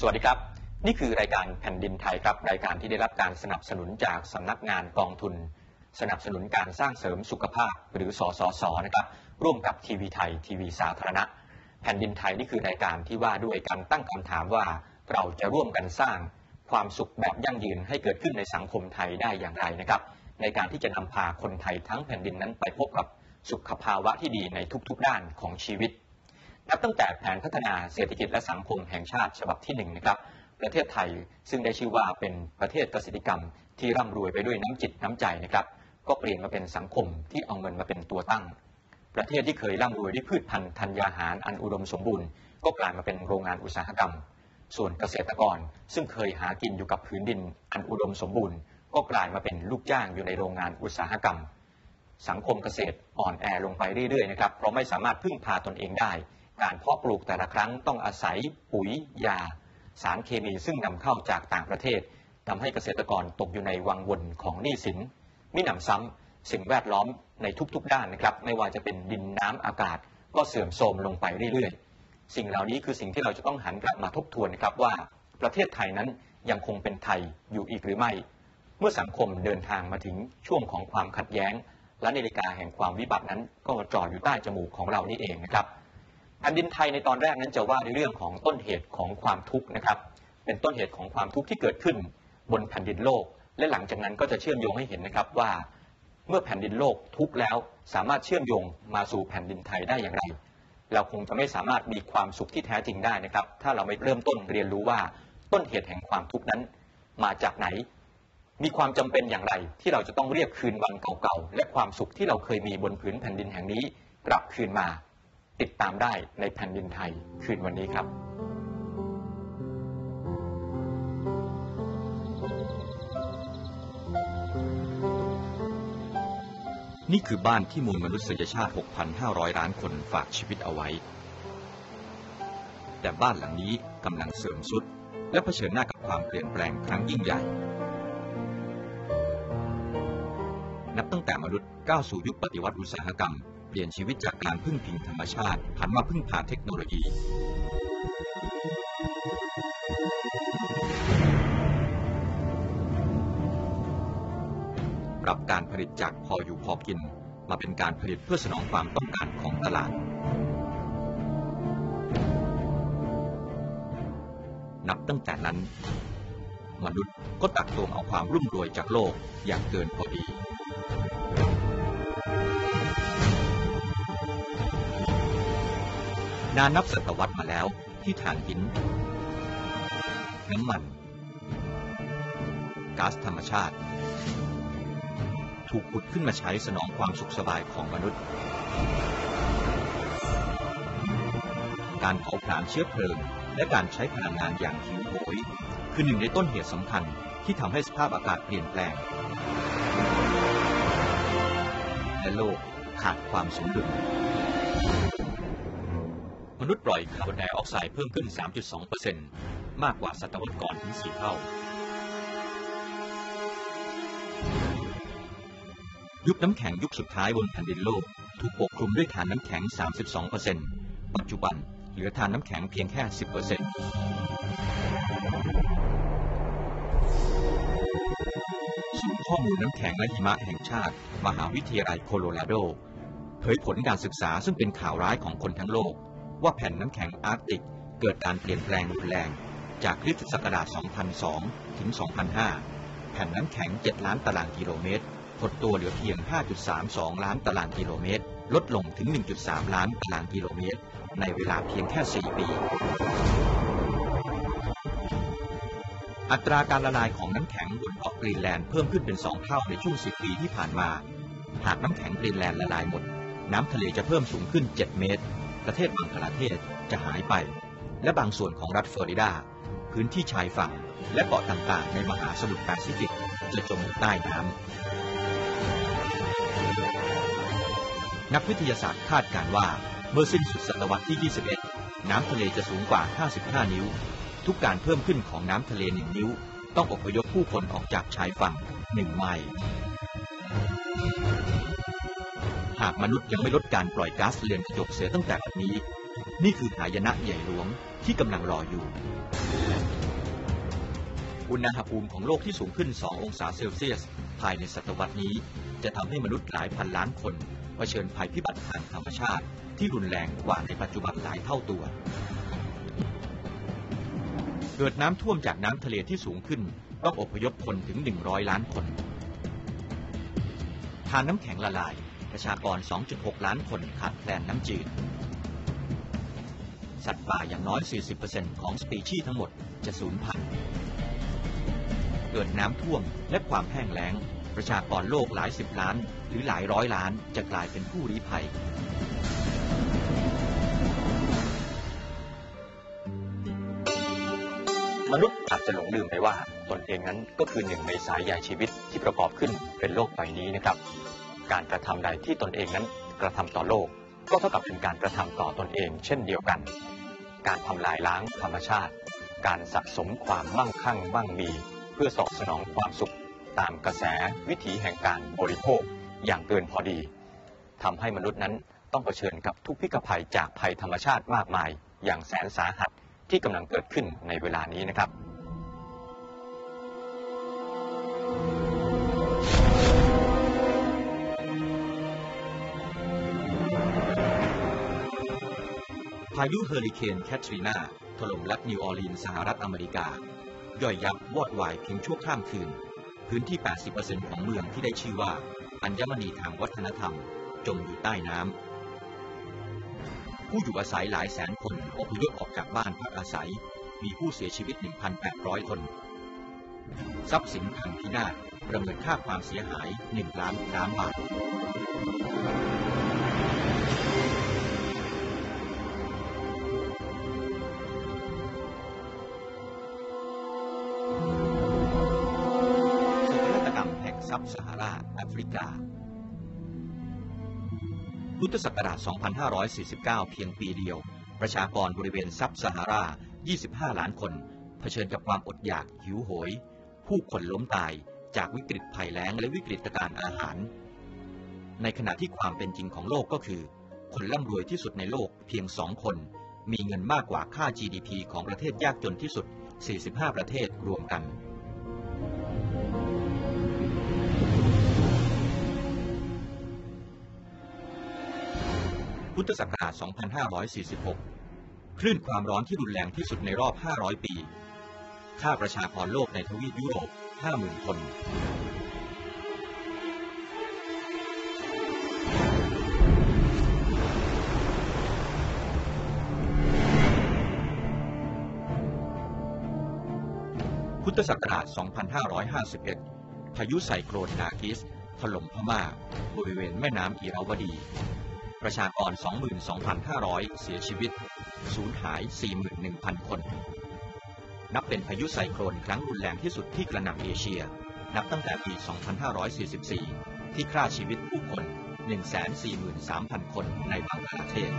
สวัสดีครับ นี่คือรายการแผ่นดินไทยครับ รายการที่ได้รับการสนับสนุนจากสำนักงานกองทุน สนับสนุนการสร้างเสริมสุขภาพหรือสสสนะครับร่วมกับทีวีไทยทีวีสาธารณะ แผ่นดินไทยนี่คือรายการที่ว่าด้วยการตั้งคำถามว่าเราจะร่วมกันสร้างความสุขแบบยั่งยืนให้เกิดขึ้นในสังคมไทยได้อย่างไรนะครับ ในการที่จะนำพาคนไทยทั้งแผ่นดินนั้นไปพบกับสุขภาวะที่ดีในทุกๆด้านของชีวิต นับตั้งแต่แผนพัฒนาเศรษฐกิจและสังคมแห่งชาติฉบับที่หนึ่งนะครับประเทศไทยซึ่งได้ชื่อว่าเป็นประเทศเกษตรกรรม ที่ร่ำรวยไปด้วยน้ำจิตน้ำใจนะครับก็เปลี่ยนมาเป็นสังคมที่เอาเงินมาเป็นตัวตั้ง ประเทศที่เคยร่ำรวยด้วยพืชพันธุ์ธัญญาหารอันอุดมสมบูรณ์ก็กลายมาเป็นโรงงานอุตสาหกรรม ส่วนเกษตรกรซึ่งเคยหากินอยู่กับพื้นดินอันอุดมสมบูรณ์ ก็กลายมาเป็นลูกจ้างอยู่ในโรงงานอุตสาหกรรม สังคมเกษตรอ่อนแอลงไปเรื่อยๆนะครับเพราะไม่สามารถพึ่งพาตนเองได้ การเพาะปลูกแต่ละครั้งต้องอาศัยปุ๋ยยา สารเคมีซึ่งนำเข้าจากต่างประเทศทำให้เกษตรกรตกอยู่ในวังวนของหนี้สินมิหนำซ้ำสิ่งแวดล้อมในทุกๆด้านนะครับ ไม่ว่าจะเป็นดินน้ำอากาศ ก็เสื่อมโทรมลงไปเรื่อยๆ สิ่งเหล่านี้คือสิ่งที่เราจะต้องหันกลับมาทบทวนนะครับว่าประเทศไทยนั้นยังคงเป็นไทยอยู่อีกหรือไม่ เมื่อสังคมเดินทางมาถึงช่วงของความขัดแย้ง และนาฬิกาแห่งความวิบัตินั้นก็จอดอยู่ใต้จมูกของเรานี่เองนะครับ แผ่นดินไทยในตอนแรกนั้นจะว่าในเรื่องของต้นเหตุของความทุกข์นะครับ เป็นต้นเหตุของความทุกข์ที่เกิดขึ้นบนแผ่นดินโลก และหลังจากนั้นก็จะเชื่อมโยงให้เห็นนะครับว่า เมื่อแผ่นดินโลกทุกข์แล้วสามารถเชื่อมโยงมาสู่แผ่นดินไทยได้อย่างไร เราคงจะไม่สามารถมีความสุขที่แท้จริงได้นะครับ ถ้าเราไม่เริ่มต้นเรียนรู้ว่าต้นเหตุแห่งความทุกข์นั้น มาจากไหน มีความจำเป็นอย่างไร ที่เราจะต้องเรียกคืนวันเก่าๆและความสุขที่เราเคยมีบนผืนแผ่นดินแห่งนี้กลับคืนมา ติดตามได้ในแผ่นดินไทยคืนวันนี้ครับนี่คือบ้านที่มวลมนุษยชาติ 6,500 ล้านคนฝากชีวิตเอาไว้ แต่บ้านหลังนี้กำลังเสื่อมทรุด และเผชิญหน้ากับความเปลี่ยนแปลงครั้งยิ่งใหญ่ นับตั้งแต่มนุษย์ก้าวสู่ยุคปฏิวัติอุตสาหกรรม ลี่ยนชีวิตจากการพึ่งพิงธรรมชาติหันมาพึ่งพาเทคโนโลยี ปรับการผลิตจากพออยู่พอกิน มาเป็นการผลิตเพื่อสนองความต้องการของตลาด นับตั้งแต่นั้น มนุษย์ก็ตักตวงเอาความรุ่มรวยจากโลกอย่างเกินพอดี นานนับศตวรรษมาแล้วที่ถ่านหิน น้ำมันก๊าซธรรมชาติ ถูกขุดขึ้นมาใช้สนองความสุขสบายของมนุษย์ การเผาผลาญเชื้อเพลิง และการใช้พลังงานอย่างหิวโหยคือหนึ่งในต้นเหตุสำคัญที่ทำให้สภาพอากาศเปลี่ยนแปลง และโลกขาดความสมดุล นุษย์ปล่อยคาร์บอนไดออกไซด์เพิ่มขึ้น 3.2%มากกว่าศตวรรษก่อนถึง 4 เท่า ยุคน้ำแข็งยุคสุดท้ายบนแผ่นดินโลก ถูกปกคลุมด้วยฐานน้ำแข็ง 32%ปัจจุบันเหลือฐานน้ำแข็งเพียงแค่ 10%ศูนย์ข้อมูลน้ำแข็งและหิมะแห่งชาติ มหาวิทยาลัยโคโลราโดเผยผลการศึกษาซึ่งเป็นข่าวร้ายของคนทั้งโลก ว่าแผ่นน้ำแข็งอาร์กติกเกิดการเปลี่ยนแปลงรุนแรง จากคริสตศักราช 2002 ถึง 2005 แผ่นน้ำแข็ง 7 ล้านตารางกิโลเมตรหดตัวเหลือเพียง 5.32 ล้านตารางกิโลเมตร ลดลงถึง 1.3 ล้านตารางกิโลเมตร ในเวลาเพียงแค่ 4 ปี อัตราการละลายของน้ำแข็งบนเกาะกรีนแลนด์เพิ่มขึ้นเป็น 2 เท่าในช่วง 10 ปีที่ผ่านมา หากน้ำแข็งกรีนแลนด์ละลายหมด น้ำทะเลจะเพิ่มสูงขึ้น 7 เมตร ประเทศบังกลาเทศจะหายไป และบางส่วนของรัฐฟลอริดา พื้นที่ชายฝั่ง และเกาะต่างๆ ในมหาสมุทรแปซิฟิกจะจมใต้น้ำนักวิทยาศาสตร์คาดการว่า เมื่อสิ้นสุดศตวรรษที่ 21 น้ำทะเลจะสูงกว่า 55 นิ้ว ทุกการเพิ่มขึ้นของน้ำทะเล 1 นิ้ว ต้องอพยพผู้คนออกจากชายฝั่ง 1 ไมล์ หากมนุษย์ยังไม่ลดการปล่อยก๊าซเรือนกระจกเสียตั้งแต่บัดนี้ นี่คือหายนะใหญ่หลวงที่กำลังรออยู่ อุณหภูมิของโลกที่สูงขึ้น 2 องศาเซลเซียส ภายในศตวรรษนี้ จะทำให้มนุษย์หลายพันล้านคนเผชิญภัยพิบัติทางธรรมชาติ ที่รุนแรงกว่าในปัจจุบันหลายเท่าตัว เกิดน้ำท่วมจากน้ำทะเลที่สูงขึ้นต้องอพยพคนถึง 100 ล้านคนทานน้ำแข็งละลาย ประชากร 2.6 ล้านคนขาดแคลนน้ำจืด สัตว์ป่าอย่างน้อย 40%ของสปีชีส์ทั้งหมดจะสูญพันธุ์ เกิดน้ำท่วมและความแห้งแล้ง ประชากรโลกหลายสิบล้าน หรือหลายร้อยล้านจะกลายเป็นผู้ลี้ภัยมนุษย์อาจจะหลงลืมไปว่า ตนเองนั้นก็คือหนึ่งในสายใยชีวิตที่ประกอบขึ้นเป็นโลกใบนี้นะครับ การกระทำใดที่ตนเองนั้นกระทำต่อโลก ก็เท่ากับเป็นการกระทำต่อตนเอง เช่นเดียวกัน การทำลายล้างธรรมชาติ การสะสมความมั่งคั่งมั่งมี เพื่อสอบสนองความสุข ตามกระแสวิถีแห่งการบริโภคอย่างเกินพอดีทำให้มนุษย์นั้นต้องเผชิญกับทุกพิกภัยจากภัยธรรมชาติมากมาย อย่างแสนสาหัสที่กำลังเกิดขึ้นในเวลานี้นะครับ พายุเฮอริเคนแคทรีนาถล่มรัฐนิวออร์ลีนส์สหรัฐอเมริกา ย่อยยับวอดวายเพียงชั่วข้ามคืน พื้นที่ 80%ของเมืองที่ได้ชื่อว่า อัญมณีทางวัฒนธรรม จมอยู่ใต้น้ำ ผู้อยู่อาศัยหลายแสนคนอพยพออกจากบ้านพักอาศัย มีผู้เสียชีวิต 1,800 คน ทรัพย์สินพังพินาศประเมินค่าความเสียหาย 1 ล้านล้านบาท ซับซาฮาราแอฟริกา พุทธศักราช 2549 เพียงปีเดียว ประชากรบริเวณซับซาฮารา 25 ล้านคน เผชิญกับความอดอยากหิวโหย ผู้คนล้มตายจากวิกฤตภัยแล้งและวิกฤตการอาหาร ในขณะที่ความเป็นจริงของโลกก็คือ คนร่ำรวยที่สุดในโลกเพียงสองคน มีเงินมากกว่าค่า GDP ของประเทศยากจนที่สุด 45 ประเทศรวมกัน พุทธศักราช 2546 คลื่นความร้อนที่รุนแรงที่สุดในรอบ 500 ปีฆ่าประชากรโลกในทวีปยุโรป 50,000 คน พุทธศักราช 2551 พายุไซโครนนากิสถล่มพม่า บริเวณแม่น้ำอีราวดี ประชากร 22,500 เสียชีวิต สูญหาย 41,000 คน นับเป็นพายุไซโคลนครั้งรุนแรงที่สุดที่กระหน่ำเอเชีย นับตั้งแต่ปี 2544 ที่ฆ่าชีวิตผู้คน 143,000 คนในบังกลาเทศ